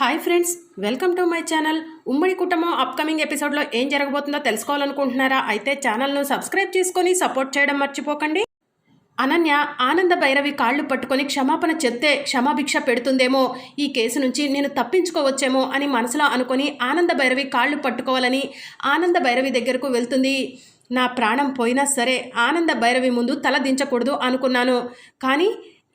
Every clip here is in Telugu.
Hi friends welcome to my channel. ఉమ్మడి కుటుంబం అప్కమింగ్ ఎపిసోడ్లో ఏం జరగబోతుందో తెలుసుకోవాలనుకుంటున్నారా? అయితే ఛానల్ను సబ్స్క్రైబ్ చేసుకొని సపోర్ట్ చేయడం మర్చిపోకండి. అనన్య ఆనంద భైరవి కాళ్ళు పట్టుకొని క్షమాపణ చెప్తే క్షమాభిక్ష పెడుతుందేమో ఈ కేసు నుంచి నేను తప్పించుకోవచ్చేమో అని మనసులో అనుకొని ఆనంద భైరవి కాళ్ళు పట్టుకోవాలని ఆనంద భైరవి దగ్గరకు వెళ్తుంది. నా ప్రాణం పోయినా సరే ఆనంద భైరవి ముందు తల దించకూడదు అనుకున్నాను. కానీ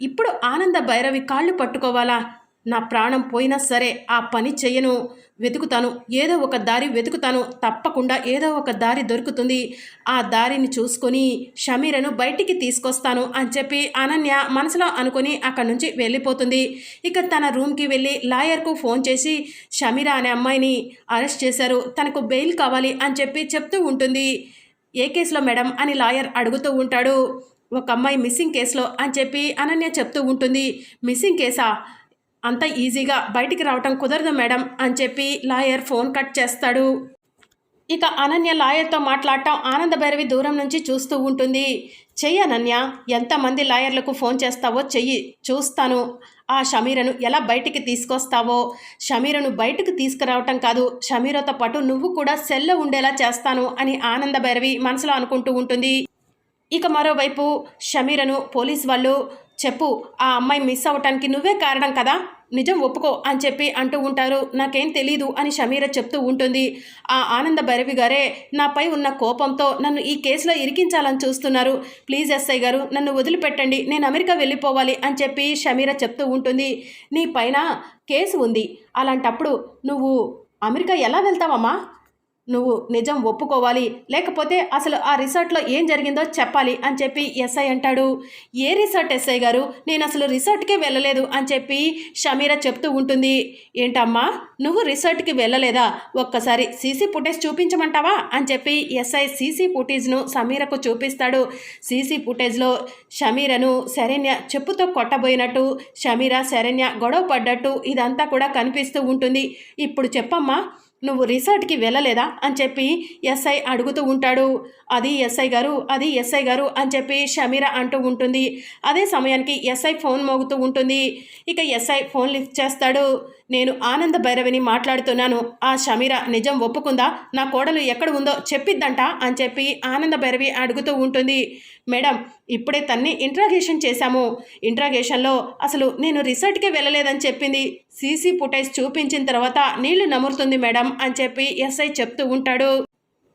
ఇప్పుడు ఆనంద భైరవి కాళ్ళు పట్టుకోవాలా? నా ప్రాణం పోయినా సరే ఆ పని చెయ్యను వెతుకుతాను. ఏదో ఒక దారి వెతుకుతాను. తప్పకుండా ఏదో ఒక దారి దొరుకుతుంది. ఆ దారిని చూసుకొని షమీరను బయటికి తీసుకొస్తాను అని చెప్పి అనన్య మనసులో అనుకొని అక్కడి నుంచి వెళ్ళిపోతుంది. ఇక తన రూమ్కి వెళ్ళి లాయర్కు ఫోన్ చేసి షమీర అనే అమ్మాయిని అరెస్ట్ చేశారు. తనకు బెయిల్ కావాలి అని చెప్పి చెప్తూ ఉంటుంది. ఏ కేసులో మేడం? అని లాయర్ అడుగుతూ ఉంటాడు. ఒక అమ్మాయి మిస్సింగ్ కేసులో అని చెప్పి అనన్య చెప్తూ ఉంటుంది. మిస్సింగ్ కేసా? అంత ఈజీగా బయటికి రావటం కుదరదు మేడం అని చెప్పి లాయర్ ఫోన్ కట్ చేస్తాడు. ఇక అనన్య లాయర్తో మాట్లాడటం ఆనంద భైరవి దూరం నుంచి చూస్తూ ఉంటుంది. చెయ్యి అనన్య ఎంతమంది లాయర్లకు ఫోన్ చేస్తావో చెయ్యి చూస్తాను. ఆ షమీరను ఎలా బయటికి తీసుకొస్తావో? షమీరను బయటకు తీసుకురావటం కాదు షమీరతో పాటు నువ్వు కూడా సెల్లో ఉండేలా చేస్తాను అని ఆనంద భైరవి మనసులో అనుకుంటూ ఉంటుంది. ఇక మరోవైపు షమీరను పోలీస్ వాళ్ళు చెప్పు ఆ అమ్మాయి మిస్ అవ్వటానికి నువ్వే కారణం కదా? నిజం ఒప్పుకో అని చెప్పి అంటూ ఉంటారు. నాకేం తెలీదు అని షమీర చెప్తూ ఉంటుంది. ఆ ఆనంద భైరవి గారే నాపై ఉన్న కోపంతో నన్ను ఈ కేసులో ఇరికించాలని చూస్తున్నారు. ప్లీజ్ ఎస్ఐ గారు నన్ను వదిలిపెట్టండి. నేను అమెరికా వెళ్ళిపోవాలి అని చెప్పి షమీర చెప్తూ ఉంటుంది. నీ పైన కేసు ఉంది. అలాంటప్పుడు నువ్వు అమెరికా ఎలా వెళ్తావమ్మా? నువ్వు నిజం ఒప్పుకోవాలి. లేకపోతే అసలు ఆ రిసార్ట్లో ఏం జరిగిందో చెప్పాలి అని చెప్పి ఎస్ఐ అంటాడు. ఏ రిసార్ట్ ఎస్ఐ గారు? నేను అసలు రిసార్ట్కే వెళ్ళలేదు అని చెప్పి షమీరా చెప్తూ ఉంటుంది. ఏంటమ్మా? నువ్వు రిసార్ట్కి వెళ్ళలేదా? ఒక్కసారి సీసీ ఫుటేజ్ చూపించమంటావా? అని చెప్పి ఎస్ఐ సీసీ ఫుటేజ్ను సమీరకు చూపిస్తాడు. సీసీ ఫుటేజ్లో షమీరను శరణ్య చెప్పుతో కొట్టబోయినట్టు షమీర శరణ్య గొడవ పడ్డట్టు ఇదంతా కూడా కనిపిస్తూ ఉంటుంది. ఇప్పుడు చెప్పమ్మా నువ్వు రిసార్ట్కి వెళ్ళలేదా? అని చెప్పి ఎస్ఐ అడుగుతూ ఉంటాడు. అది ఎస్ఐ గారు అది ఎస్ఐ గారు అని చెప్పి షమీర అంటూ ఉంటుంది. అదే సమయానికి ఎస్ఐ ఫోన్ మోగుతూ ఉంటుంది. ఇక ఎస్ఐ ఫోన్ లిఫ్ట్ చేస్తాడు. నేను ఆనంద భైరవిని మాట్లాడుతున్నాను. ఆ షమీర నిజం ఒప్పుకుందా? నా కోడలు ఎక్కడ ఉందో చెప్పిద్దంట అని చెప్పి ఆనంద భైరవి అడుగుతూ ఉంటుంది. మేడం ఇప్పుడే తన్ని ఇంట్రాగేషన్ చేశాము. ఇంట్రాగేషన్లో అసలు నేను రిసార్ట్కే వెళ్ళలేదని చెప్పింది. సీసీ ఫుటేజ్ చూపించిన తర్వాత నీళ్ళు నమురుతుంది మేడం అని చెప్పి ఎస్ఐ చెప్తూ ఉంటాడు.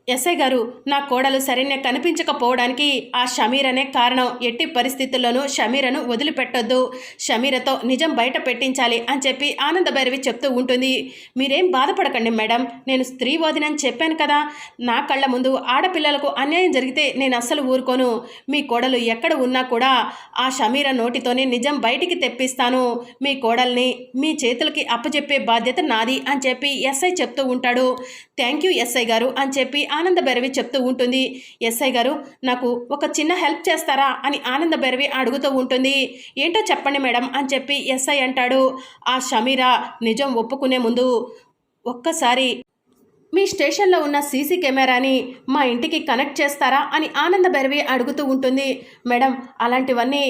ఎస్ఐ గారు నా కోడలు సరైన కనిపించకపోవడానికి ఆ షమీర్ అనే కారణం. ఎట్టి పరిస్థితుల్లోనూ షమీరను వదిలిపెట్టొద్దు. షమీరతో నిజం బయట పెట్టించాలి అని చెప్పి ఆనందభైరవి చెప్తూ ఉంటుంది. మీరేం బాధపడకండి మేడం. నేను స్త్రీ వదినని చెప్పాను కదా. నా కళ్ళ ముందు ఆడపిల్లలకు అన్యాయం జరిగితే నేను అస్సలు ఊరుకోను. మీ కోడలు ఎక్కడ ఉన్నా కూడా ఆ షమీర నోటితోనే నిజం బయటికి తెప్పిస్తాను. మీ కోడల్ని మీ చేతులకి అప్పచెప్పే బాధ్యత నాది అని చెప్పి ఎస్ఐ చెప్తూ ఉంటాడు. థ్యాంక్ యూ ఎస్ఐ గారు అని చెప్పి ఆనంద భైరవి చెప్తూ ఉంటుంది ఎస్ఐ గారు నాకు ఒక చిన్న హెల్ప్ చేస్తారా? అని ఆనంద భైరవి అడుగుతూ ఉంటుంది. ఏంటో చెప్పండి మేడం అని చెప్పి ఎస్ఐ అంటాడు. ఆ షమీరా నిజం ఒప్పుకునే ముందు ఒక్కసారి మీ స్టేషన్లో ఉన్న సీసీ కెమెరాని మా ఇంటికి కనెక్ట్ చేస్తారా? అని ఆనంద భైరవి అడుగుతూ ఉంటుంది. మేడం అలాంటివన్నీ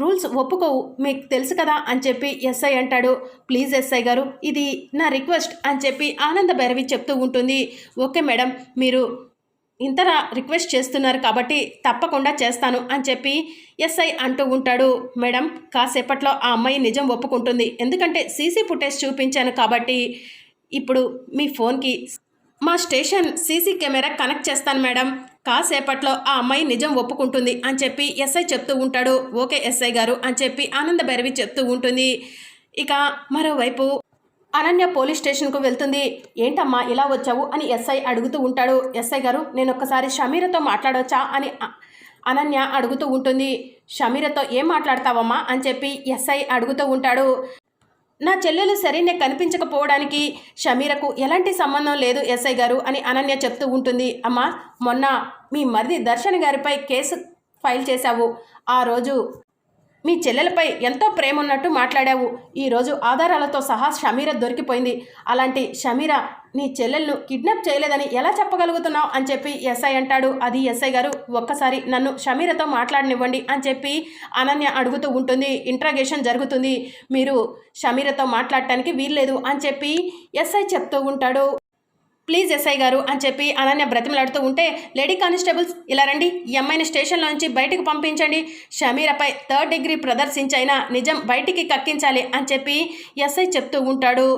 రూల్స్ ఒప్పుకోవు. మీకు తెలుసు కదా అని చెప్పి ఎస్ఐ అంటాడు. ప్లీజ్ ఎస్ఐ గారు ఇది నా రిక్వెస్ట్ అని చెప్పి ఆనంద భైరవి చెప్తూ ఉంటుంది. ఓకే మేడం మీరు ఇంతరా రిక్వెస్ట్ చేస్తున్నారు కాబట్టి తప్పకుండా చేస్తాను అని చెప్పి ఎస్ఐ అంటూ ఉంటాడు. మేడం కాసేపట్లో ఆ అమ్మాయి నిజం ఒప్పుకుంటుంది. ఎందుకంటే సీసీ ఫుటేజ్ చూపించాను కాబట్టి ఇప్పుడు మీ ఫోన్కి మా స్టేషన్ సీసీ కెమెరా కనెక్ట్ చేస్తాను మేడం. కాసేపట్లో ఆ అమ్మాయి నిజం ఒప్పుకుంటుంది అని చెప్పి ఎస్ఐ చెప్తూ ఉంటాడు. ఓకే ఎస్ఐ గారు అని చెప్పి ఆనంద భైరవి చెప్తూ ఉంటుంది. ఇక మరోవైపు అనన్య పోలీస్ స్టేషన్కు వెళ్తుంది. ఏంటమ్మా ఇలా వచ్చావు? అని ఎస్ఐ అడుగుతూ ఉంటాడు. ఎస్ఐ గారు నేను ఒక్కసారి షమీరతో మాట్లాడవచ్చా అని అనన్య అడుగుతూ ఉంటుంది. షమీరతో ఏం మాట్లాడతావమ్మా? అని చెప్పి ఎస్ఐ అడుగుతూ ఉంటాడు. నా చెల్లెలు సరైన కనిపించకపోవడానికి షమీరకు ఎలాంటి సంబంధం లేదు ఎస్ఐ గారు అని అనన్య చెప్తూ ఉంటుంది. అమ్మా మొన్న మీ మరిది దర్శన్ గారిపై కేసు ఫైల్ చేశావు. ఆ రోజు మీ చెల్లెలపై ఎంతో ప్రేమ ఉన్నట్టు మాట్లాడావు. ఈరోజు ఆధారాలతో సహా షమీర దొరికిపోయింది. అలాంటి షమీర నీ చెల్లెలను కిడ్నాప్ చేయలేదని ఎలా చెప్పగలుగుతున్నావు అని చెప్పి ఎస్ఐ అంటాడు. అది ఎస్ఐ గారు ఒక్కసారి నన్ను షమీరతో మాట్లాడనివ్వండి అని చెప్పి అనన్య అడుగుతూ ఉంటుంది. ఇంట్రాగేషన్ జరుగుతుంది. మీరు షమీరతో మాట్లాడటానికి వీల్లేదు అని చెప్పి ఎస్ఐ చెప్తూ ఉంటాడు. ప్లీజ్ ఎస్ఐ గారు అని చెప్పి అనన్య బ్రతిమలాడుతూ ఉంటే లేడీ కానిస్టేబుల్స్ ఇలా రండి ఈ అమ్మాయిని స్టేషన్లో నుంచి బయటకు పంపించండి. షమీరపై థర్డ్ డిగ్రీ ప్రదర్శించైనా నిజం బయటికి కక్కించాలి అని చెప్పి ఎస్ఐ చెప్తూ ఉంటాడు.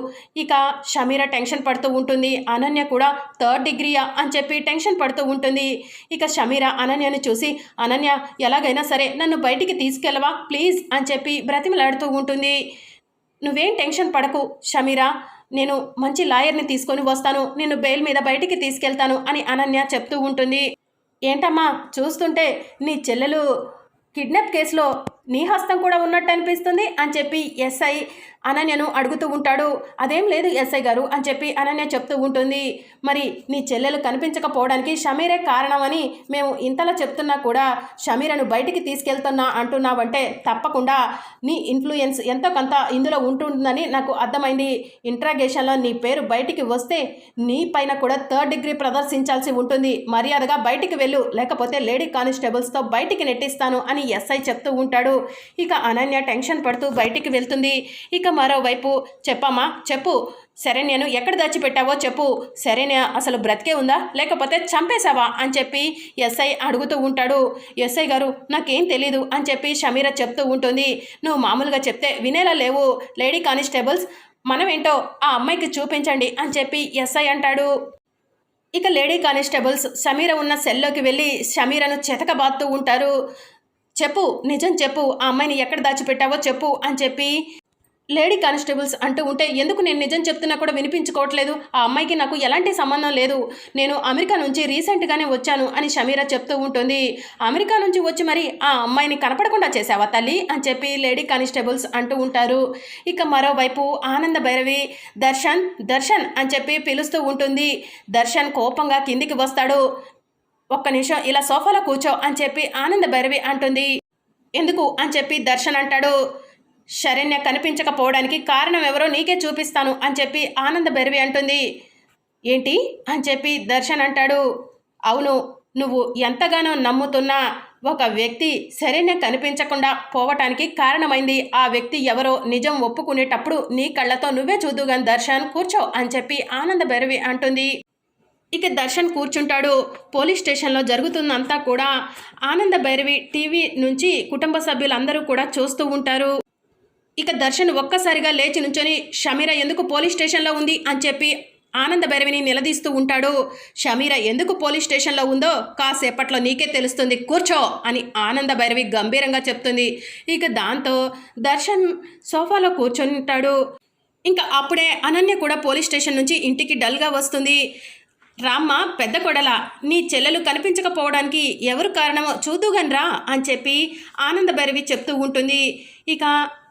ఇక షమీర టెన్షన్ పడుతూ ఉంటుంది. అనన్య కూడా థర్డ్ డిగ్రీయా అని చెప్పి టెన్షన్ పడుతూ ఉంటుంది. ఇక షమీర అనన్యను చూసి అనన్య ఎలాగైనా సరే నన్ను బయటికి తీసుకెళ్ళవా? ప్లీజ్ అని చెప్పి బ్రతిమలాడుతూ ఉంటుంది. నువ్వేం టెన్షన్ పడకు షమీరా. నేను మంచి లాయర్ని తీసుకొని వస్తాను నేను బెయిల్ మీద బయటికి తీసుకెళ్తాను అని అనన్య చెప్తూ ఉంటుంది. ఏంటమ్మా చూస్తుంటే నీ చెల్లెలు కిడ్నాప్ కేసులో నీ హస్తం కూడా ఉన్నట్టు అనిపిస్తుంది అని చెప్పి ఎస్ఐ అనన్యను అడుగుతూ ఉంటాడు. అదేం లేదు ఎస్ఐ గారు అని చెప్పి అనన్య చెప్తూ ఉంటుంది. మరి నీ చెల్లెలు కనిపించకపోవడానికి షమీరే కారణమని మేము ఇంతలా చెప్తున్నా కూడా షమీరను బయటికి తీసుకెళ్తున్నా అంటున్నావంటే తప్పకుండా నీ ఇన్ఫ్లుయెన్స్ ఎంతో కొంత ఇందులో ఉంటుందని నాకు అర్థమైంది. ఇంట్రాగేషన్లో నీ పేరు బయటికి వస్తే నీ పైన కూడా థర్డ్ డిగ్రీ ప్రదర్శించాల్సి ఉంటుంది. మర్యాదగా బయటికి వెళ్ళు లేకపోతే లేడీ కానిస్టేబుల్స్తో బయటికి నెట్టిస్తాను అని ఎస్ఐ చెప్తూ ఉంటాడు. ఇక అనన్య టెన్షన్ పడుతూ బయటికి వెళ్తుంది. ఇక మరోవైపు చెప్పమ్మా చెప్పు. శరణ్యను ఎక్కడ దాచిపెట్టావో చెప్పు. శరణ్య అసలు బ్రతికే ఉందా? లేకపోతే చంపేశావా? అని చెప్పి ఎస్ఐ అడుగుతూ ఉంటాడు. ఎస్ఐ గారు నాకేం తెలీదు అని చెప్పి షమీర చెప్తూ ఉంటుంది. నువ్వు మామూలుగా చెప్తే వినేలా లేవు. లేడీ కానిస్టేబుల్స్ మనమేంటో ఆ అమ్మాయికి చూపించండి అని చెప్పి ఎస్ఐ అంటాడు. ఇక లేడీ కానిస్టేబుల్స్ సమీర ఉన్న సెల్లోకి వెళ్ళి సమీరను చెతకబాత్తూ ఉంటారు. చెప్పు నిజం చెప్పు ఆ అమ్మాయిని ఎక్కడ దాచిపెట్టావో చెప్పు అని చెప్పి లేడీ కానిస్టేబుల్స్ అంటూ ఉంటే ఎందుకు నేను నిజం చెప్తున్నా కూడా వినిపించుకోవట్లేదు? ఆ అమ్మాయికి నాకు ఎలాంటి సంబంధం లేదు. నేను అమెరికా నుంచి రీసెంట్గానే వచ్చాను అని షమీరా చెప్తూ ఉంటుంది. అమెరికా నుంచి వచ్చి మరి ఆ అమ్మాయిని కనపడకుండా చేసావా తల్లి? అని చెప్పి లేడీ కానిస్టేబుల్స్ అంటూ ఉంటారు. ఇక మరోవైపు ఆనంద భైరవి దర్శన్ దర్శన్ అని చెప్పి పిలుస్తూ ఉంటుంది. దర్శన్ కోపంగా కిందికి వస్తాడు. ఒక్క నిమిషం ఇలా సోఫాలో కూర్చో అని చెప్పి ఆనంద భైరవి అంటుంది. ఎందుకు? అని చెప్పి దర్శన్ అంటాడు. శరణ్య కనిపించకపోవడానికి కారణం ఎవరో నీకే చూపిస్తాను అని చెప్పి ఆనంద భైరవి అంటుంది. ఏంటి? అని చెప్పి దర్శన్ అంటాడు. అవును నువ్వు ఎంతగానో నమ్ముతున్నా ఒక వ్యక్తి శరణ్య కనిపించకుండా పోవటానికి కారణమైంది. ఆ వ్యక్తి ఎవరో నిజం ఒప్పుకునేటప్పుడు నీ కళ్ళతో నువ్వే చూదుగాని దర్శన్ కూర్చో అని చెప్పి ఆనంద భైరవి అంటుంది. ఇక దర్శన్ కూర్చుంటాడు. పోలీస్ స్టేషన్లో జరుగుతుందంతా కూడా ఆనంద భైరవి టీవీ నుంచి కుటుంబ సభ్యులందరూ కూడా చూస్తూ ఉంటారు. ఇక దర్శన్ ఒక్కసారిగా లేచి నుంచొని షమీర ఎందుకు పోలీస్ స్టేషన్లో ఉంది? అని చెప్పి ఆనంద భైరవిని నిలదీస్తూ ఉంటాడు. షమీర ఎందుకు పోలీస్ స్టేషన్లో ఉందో కాసేపట్లో నీకే తెలుస్తుంది. కూర్చో అని ఆనంద భైరవి గంభీరంగా చెప్తుంది. ఇక దాంతో దర్శన్ సోఫాలో కూర్చొని ఉంటాడు ఇంకా అప్పుడే అనన్య కూడా పోలీస్ స్టేషన్ నుంచి ఇంటికి డల్గా వస్తుంది. రామ్మ పెద్ద కొడల నీ చెల్లెలు కనిపించకపోవడానికి ఎవరు కారణమో చూదుగన్ అని చెప్పి ఆనందభైరవి చెప్తూ ఉంటుంది. ఇక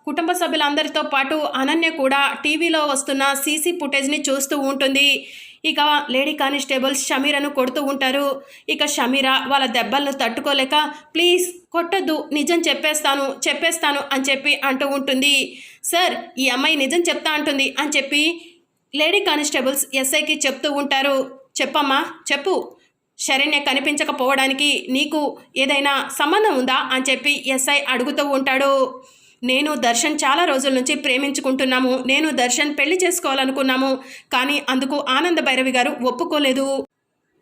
కుటుంబ సభ్యులందరితో పాటు అనన్య కూడా టీవీలో వస్తున్న సీసీ ఫుటేజ్ని చూస్తూ ఉంటుంది. ఇక లేడీ కానిస్టేబుల్స్ షమీరను కొడుతూ ఉంటారు. ఇక షమీర వాళ్ళ దెబ్బలను తట్టుకోలేక ప్లీజ్ కొట్టద్దు నిజం చెప్పేస్తాను చెప్పేస్తాను అని చెప్పి అంటూ ఉంటుంది. సార్ ఈ అమ్మాయి నిజం చెప్తా అంటుంది అని చెప్పి లేడీ కానిస్టేబుల్స్ ఎస్ఐకి చెప్తూ ఉంటారు. చెప్పమ్మా చెప్పు. శరణ్య కనిపించకపోవడానికి నీకు ఏదైనా సంబంధం ఉందా అని చెప్పి ఎస్ఐ అడుగుతూ ఉంటాడు. నేను దర్శన్ చాలా రోజుల నుంచి ప్రేమించుకుంటున్నాము. నేను దర్శన్ పెళ్ళి చేసుకోవాలనుకున్నాము. కానీ అందుకు ఆనంద భైరవి గారు ఒప్పుకోలేదు.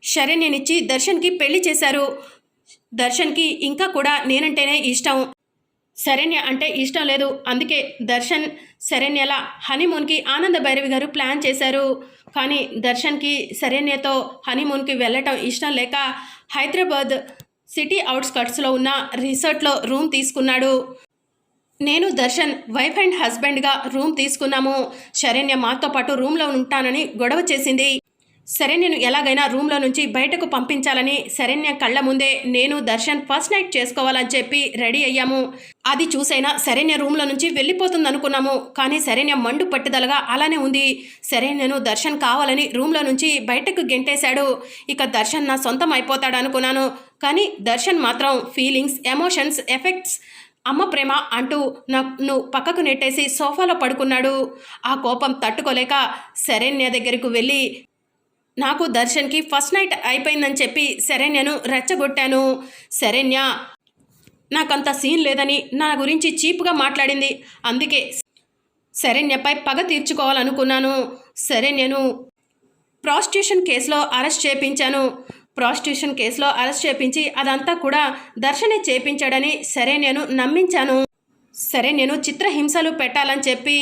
శరణ్యనిచ్చి దర్శన్కి పెళ్ళి చేశారు. దర్శన్కి ఇంకా కూడా నేనంటేనే ఇష్టం. శరణ్య అంటే ఇష్టం లేదు. అందుకే దర్శన్ శరణ్యల హనీమూన్కి ఆనంద భైరవి గారు ప్లాన్ చేశారు. కానీ దర్శన్కి శరణ్యతో హనీమూన్కి వెళ్ళటం ఇష్టం లేక హైదరాబాద్ సిటీ అవుట్స్కట్స్లో ఉన్న రిసార్ట్లో రూమ్ తీసుకున్నాడు. నేను దర్శన్ వైఫ్ అండ్ హస్బెండ్గా రూమ్ తీసుకున్నాము. శరణ్య మాతో పాటు రూమ్లో ఉంటానని గొడవ చేసింది. శరణ్యను ఎలాగైనా రూమ్లో నుంచి బయటకు పంపించాలని శరణ్య కళ్ళ ముందే నేను దర్శన్ ఫస్ట్ నైట్ చేసుకోవాలని చెప్పి రెడీ అయ్యాము. అది చూసైనా శరణ్య రూమ్లో నుంచి వెళ్ళిపోతుంది అనుకున్నాము కానీ శరణ్య మండు పట్టుదలగా అలానే ఉంది. శరణ్యను దర్శన్ కావాలని రూమ్లో నుంచి బయటకు గెంటేశాడు. ఇక దర్శన్ నా సొంతం అయిపోతాడు అనుకున్నాను కానీ దర్శన్ మాత్రం ఫీలింగ్స్ ఎమోషన్స్ ఎఫెక్ట్స్ అమ్మ ప్రేమ అంటూ నన్ను పక్కకు నెట్టేసి సోఫాలో పడుకున్నాడు. ఆ కోపం తట్టుకోలేక శరణ్య దగ్గరకు వెళ్ళి నాకు దర్శన్కి ఫస్ట్ నైట్ అయిపోయిందని చెప్పి శరణ్యను రెచ్చగొట్టాను. శరణ్య నాకంత సీన్ లేదని నా గురించి చీప్గా మాట్లాడింది. అందుకే శరణ్యపై పగ తీర్చుకోవాలనుకున్నాను. శరణ్యను ప్రాస్టిట్యూషన్ కేసులో అరెస్ట్ చేపించాను. ప్రాస్టిట్యూషన్ కేసులో అరెస్ట్ చేపించి అదంతా కూడా దర్శనే చేపించాడని శరణ్యను నమ్మించాను. సరే నేను చిత్రహింసలు పెట్టాలని చెప్పి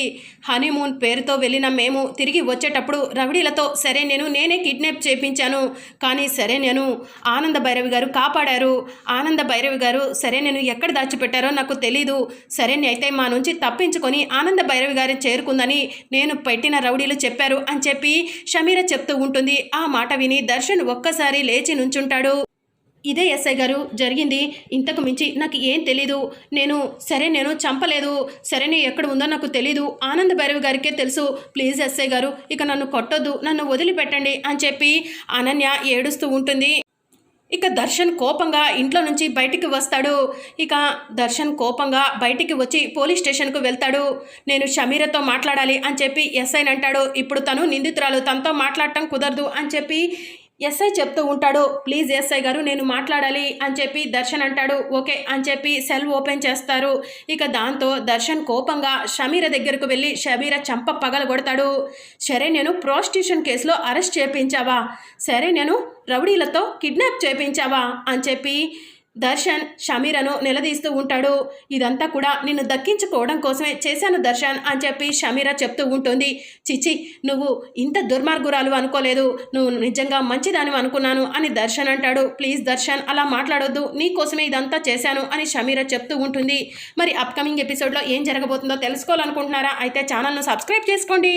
హనీమూన్ పేరుతో వెళ్ళిన మేము తిరిగి వచ్చేటప్పుడు రవిడీలతో సరే నేను నేనే కిడ్నాప్ చేపించాను. కానీ సరే నేను ఆనంద భైరవి గారు కాపాడారు. ఆనంద భైరవి గారు సరే నేను ఎక్కడ దాచిపెట్టారో నాకు తెలీదు. సరే అయితే మా నుంచి తప్పించుకొని ఆనంద భైరవి గారి చేరుకుందని నేను పెట్టిన రౌడీలు చెప్పారు అని చెప్పి షమీర చెప్తూ ఉంటుంది. ఆ మాట విని దర్శన్ ఒక్కసారి లేచి నుంచుంటాడు. ఇదే ఎస్ఐ గారు జరిగింది. ఇంతకు మించి నాకు ఏం తెలీదు. నేను సరే నేను చంపలేదు. సరే నేను ఎక్కడ ఉందో నాకు తెలీదు. ఆనంద్ భైరవి గారికే తెలుసు. ప్లీజ్ ఎస్ఐ గారు ఇక నన్ను కొట్టొద్దు. నన్ను వదిలిపెట్టండి అని చెప్పి అనన్య ఏడుస్తూ ఉంటుంది. ఇక దర్శన్ కోపంగా ఇంట్లో నుంచి బయటికి వస్తాడు. ఇక దర్శన్ కోపంగా బయటికి వచ్చి పోలీస్ స్టేషన్కు వెళ్తాడు. నేను షమీరతో మాట్లాడాలి అని చెప్పి ఎస్ఐని అంటాడు ఇప్పుడు తను నిందితురాలు. తనతో మాట్లాడటం కుదరదు అని చెప్పి ఎస్ఐ చెప్తూ ఉంటాడు ప్లీజ్ ఎస్ఐ గారు నేను మాట్లాడాలి అని చెప్పి దర్శన్ అంటాడు. ఓకే అని చెప్పి సెల్ ఓపెన్ చేస్తారు. ఇక దాంతో దర్శన్ కోపంగా షమీర దగ్గరకు వెళ్ళి షమీర చంప పగల కొడతాడు. సరే నేను ప్రోస్టిట్యూషన్ కేసులో అరెస్ట్ చేపించావా? సరే నేను రౌడీలతో కిడ్నాప్ చేపించావా? అని చెప్పి దర్శన్ షమీరను నిలదీస్తూ ఉంటాడు. ఇదంతా కూడా నిన్ను దక్కించుకోవడం కోసమే చేశాను దర్శన్ అని చెప్పి షమీర చెప్తూ ఉంటుంది. చిచి నువ్వు ఇంత దుర్మార్గురాలు అనుకోలేదు. నువ్వు నిజంగా మంచిదాని అనుకున్నాను అని దర్శన్ అంటాడు. ప్లీజ్ దర్శన్ అలా మాట్లాడొద్దు. నీ కోసమే ఇదంతా చేశాను అని షమీర చెప్తూ ఉంటుంది. మరి అప్కమింగ్ ఎపిసోడ్లో ఏం జరగబోతుందో తెలుసుకోవాలనుకుంటున్నారా? అయితే ఛానల్ను సబ్స్క్రైబ్ చేసుకోండి.